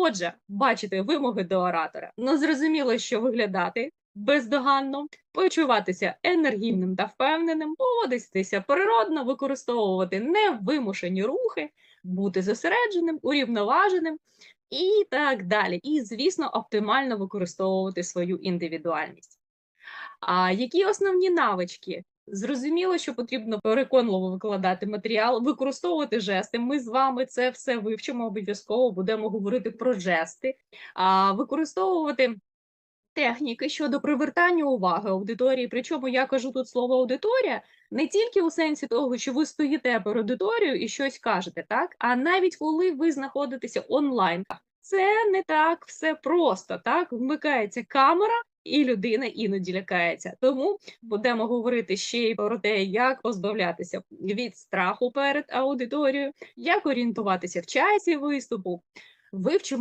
Отже, бачите вимоги до оратора. Ну, зрозуміло, що виглядати бездоганно, почуватися енергійним та впевненим, поводитися природно, використовувати невимушені рухи, бути зосередженим, урівноваженим і так далі. І, звісно, оптимально використовувати свою індивідуальність. А які основні навички? Зрозуміло, що потрібно переконливо викладати матеріал, використовувати жести. Ми з вами це все вивчимо. Обов'язково будемо говорити про жести, а використовувати техніки щодо привертання уваги аудиторії. Причому я кажу тут слово аудиторія не тільки у сенсі того, що ви стоїте перед аудиторією і щось кажете, так а навіть коли ви знаходитеся онлайн. Це не так все просто. Так вмикається камера, і людина іноді лякається. Тому будемо говорити ще й про те, як позбавлятися від страху перед аудиторією, як орієнтуватися в часі виступу. Вивчимо